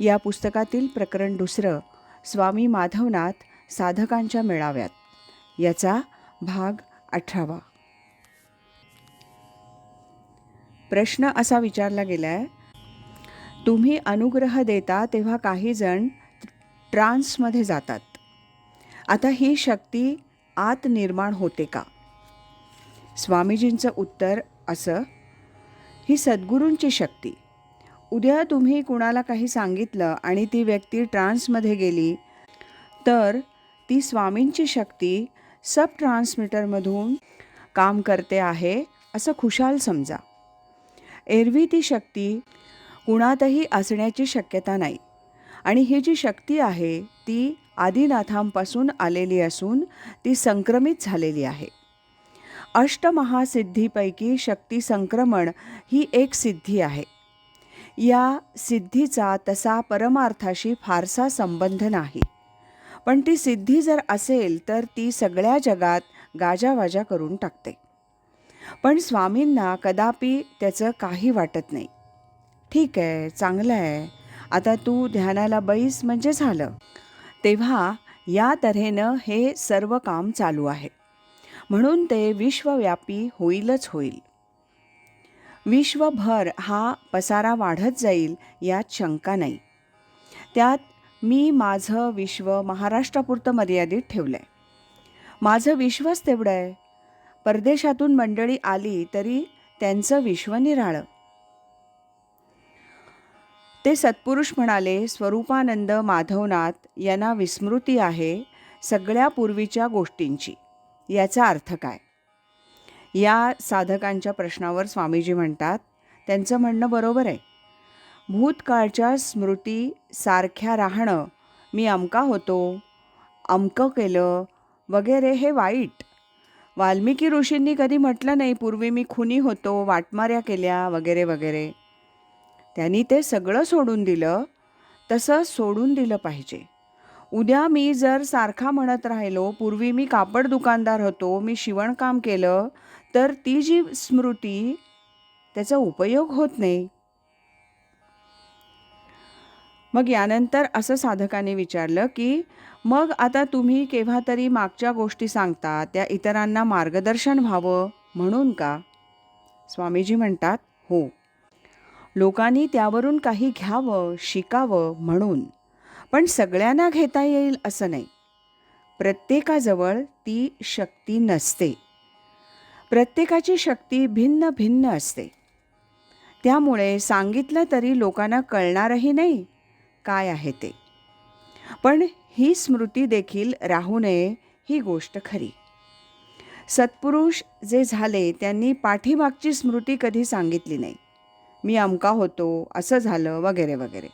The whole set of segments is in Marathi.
या पुस्तकातील प्रकरण दुसरं स्वामी माधवनाथ साधकांच्या मेळाव्यात. याचा भाग अठरावा. प्रश्न असा विचारला गेला आहे तुम्ही अनुग्रह देता तेव्हा काही जण ट्रान्समध्ये जातात. आता ही शक्ती आत निर्माण होते का? स्वामीजींचं उत्तर असं ही सद्गुरूंची शक्ती. उद्या तुम्ही कुणाला काही सांगितलं आणि ती व्यक्ती ट्रान्समध्ये गेली तर ती स्वामींची शक्ती सब ट्रान्समीटरमधून काम करते आहे असं खुशाल समजा. एरवी ती शक्ती कुणातही असण्याची शक्यता नाही. आणि ही जी शक्ती आहे ती आदिनाथांपासून आलेली असून ती संक्रमित झालेली आहे. अष्टमहासिद्धीपैकी शक्ती संक्रमण ही एक सिद्धी आहे. या सिद्धीचा तसा परमार्थाशी फारसा संबंध नाही. पण ती सिद्धी जर असेल तर ती सगळ्या जगात गाजावाजा करून टाकते. पण स्वामींना कदापि त्याचं काही वाटत नाही. ठीक आहे चांगलं आहे. आता तू ध्यानाला बैस म्हणजे झालं. तेव्हा या तऱ्हेनं हे सर्व काम चालू आहे. म्हणून ते विश्वव्यापी होईलच होईल. विश्वभर हा पसारा वाढत जाईल यात शंका नाही. त्यात मी माझं विश्व महाराष्ट्रापुरतं मर्यादित ठेवलं आहे माझं विश्वच तेवढं आहे. परदेशातून मंडळी आली तरी त्यांचं विश्व निराळं. ते सत्पुरुष म्हणाले स्वरूपानंद माधवनाथ यांना विस्मृती आहे सगळ्या पूर्वीच्या गोष्टींची. याचा अर्थ काय? या साधकांच्या प्रश्नावर स्वामीजी म्हणतात त्यांचं म्हणणं बरोबर आहे. भूतकाळच्या स्मृती सारख्या राहणं मी अमका होतो अमकं केलं वगैरे हे वाईट. वाल्मिकी ऋषींनी कधी म्हटलं नाही पूर्वी मी खुनी होतो वाटमाऱ्या केल्या वगैरे वगैरे. त्यांनी ते सगळं सोडून दिलं तसं सोडून दिलं पाहिजे. उद्या मी जर सारखा म्हणत राहिलो पूर्वी मी कापड दुकानदार होतो मी शिवणकाम केलं तर ती जी स्मृती त्याचा उपयोग होत नाही. मग यानंतर असं साधकाने विचारलं की मग आता तुम्ही केव्हा तरी मागच्या गोष्टी सांगता त्या इतरांना मार्गदर्शन व्हावं म्हणून का? स्वामीजी म्हणतात हो. लोकांनी त्यावरून काही घ्यावं शिकावं म्हणून. पण सगळ्यांना घेता येईल असं नाही. प्रत्येकाजवळ ती शक्ती नसते. प्रत्येकाची शक्ती भिन्न भिन्न असते. त्यामुळे सांगितलं तरी लोकांना कळणारही नाही काय आहे ते. पण ही स्मृती देखील राहू नये ही गोष्ट खरी. सत्पुरुष जे झाले त्यांनी पाठीमागची स्मृती कधी सांगितली नाही. मी अमका होतो असं झालं वगैरे वगैरे.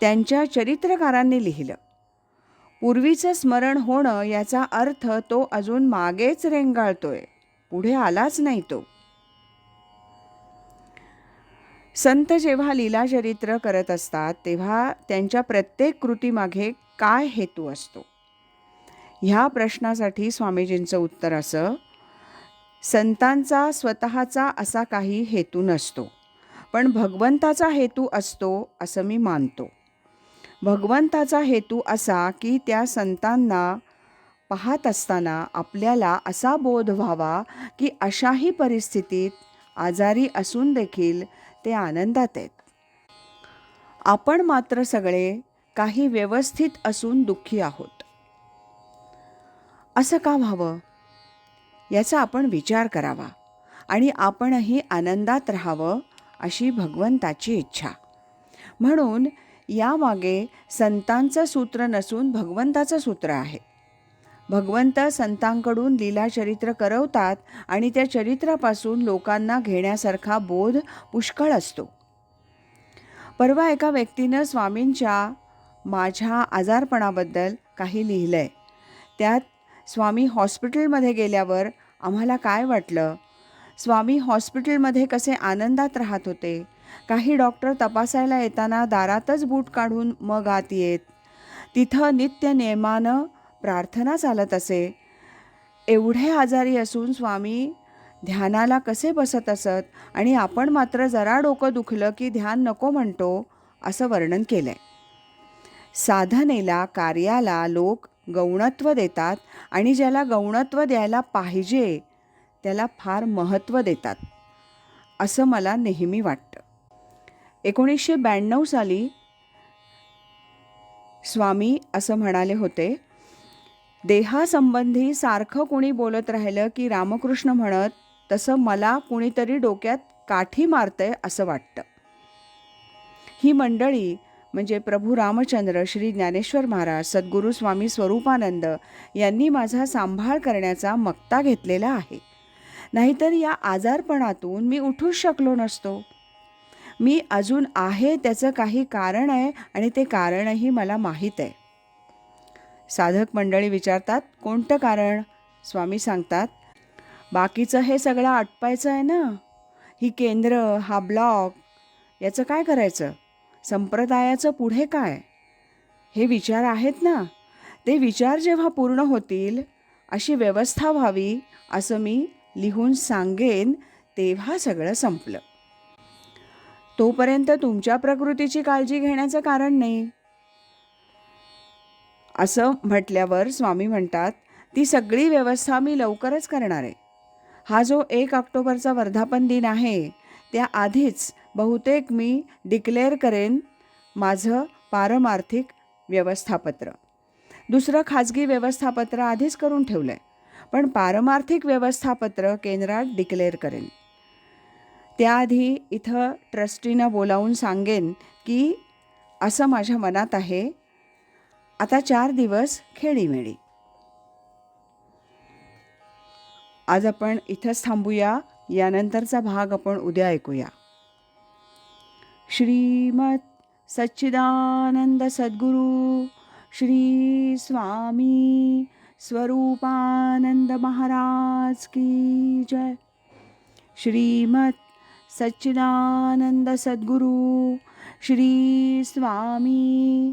त्यांच्या चरित्रकारांनी लिहिलं. पूर्वीचं स्मरण होणं याचा अर्थ तो अजून मागेच रेंगाळतोय. पुढे आलाच नाही तो. संत जेव्हा लीलाचरित्र करत असतात तेव्हा त्यांच्या प्रत्येक कृतीमागे काय हेतू असतो? ह्या प्रश्नासाठी स्वामीजींचं उत्तर असं संतांचा स्वतःचा असा काही हेतू नसतो पण भगवंताचा हेतू असतो असं मी मानतो. भगवंताचा हेतू असा की त्या संतांना पाहत असताना आपल्याला असा बोध व्हावा की अशाही परिस्थितीत आजारी असून देखील ते आनंदात आहेत. आपण मात्र सगळे काही व्यवस्थित असून दुःखी आहोत. असं का व्हावं? याचा आपण विचार करावा आणि आपणही आनंदात राहावं अशी भगवंताची इच्छा. म्हणून यामागे संतांचं सूत्र नसून भगवंताचं सूत्र आहे. भगवंत संतांकडून लीलाचरित्र करवतात आणि त्या चरित्रापासून लोकांना घेण्यासारखा बोध पुष्कळ असतो. परवा एका व्यक्तीनं स्वामींच्या माझ्या आजारपणाबद्दल काही लिहिलं आहे त्यात स्वामी हॉस्पिटलमध्ये गेल्यावर आम्हाला काय वाटलं? स्वामी हॉस्पिटलमध्ये कसे आनंदात राहत होते? काही डॉक्टर तपासायला येताना दारातच बूट काढून मग आत येत. तिथं नित्य नियमानं प्रार्थना चालत असे. एवढे आजारी असून स्वामी ध्यानाला कसे बसत असत? आणि आपण मात्र जरा डोकं दुखलं की ध्यान नको म्हणतो असं वर्णन केलं आहे साधनेला कार्याला लोक गौणत्व देतात आणि ज्याला गौणत्व द्यायला पाहिजे त्याला फार महत्त्व देतात असं मला नेहमी वाटतं. एकोणीसशे ब्याण्णव साली स्वामी असं म्हणाले होते देहासंबंधी सारखं कुणी बोलत राहिलं की रामकृष्ण म्हणत तसं मला कुणीतरी डोक्यात काठी मारतंय असं वाटतं. ही मंडळी म्हणजे प्रभू रामचंद्र श्री ज्ञानेश्वर महाराज सद्गुरू स्वामी स्वरूपानंद यांनी माझा सांभाळ करण्याचा मक्ता घेतलेला आहे. नाहीतर या आजारपणातून मी उठूच शकलो नसतो. मी अजून आहे त्याचं काही कारण आहे आणि ते कारणही मला माहीत आहे. साधक मंडळी विचारतात कोणतं कारण? स्वामी सांगतात बाकीचं हे सगळं आटपायचं आहे ना. ही केंद्र हा ब्लॉक याचं काय करायचं? संप्रदायाचं पुढे काय? हे विचार आहेत ना. ते विचार जेव्हा पूर्ण होतील अशी व्यवस्था व्हावी असं मी लिहून सांगेन तेव्हा सगळं संपलं. तोपर्यंत तुमच्या प्रकृतीची काळजी घेण्याचं कारण नाही. असं म्हटल्यावर स्वामी म्हणतात ती सगळी व्यवस्था मी लवकरच करणार आहे. हा जो एक ऑक्टोबरचा वर्धापन दिन आहे त्याआधीच बहुतेक मी डिक्लेअर करेन माझं पारमार्थिक व्यवस्थापत्र. दुसरं खाजगी व्यवस्थापत्र आधीच करून ठेवलं आहे पण पारमार्थिक व्यवस्थापत्र केंद्रात डिक्लेअर करेन. त्याआधी इथं ट्रस्टीनं बोलावून सांगेन की असं माझ्या मनात आहे आता चार दिवस खेळीमेळी. आज आपण इथंच थांबूया. यानंतरचा भाग आपण उद्या ऐकूया. श्रीमत सच्चिदानंद सद्गुरू श्री स्वामी स्वरूपानंद महाराज की जय. श्रीमत सच्चिदानंद सद्गुरू श्री स्वामी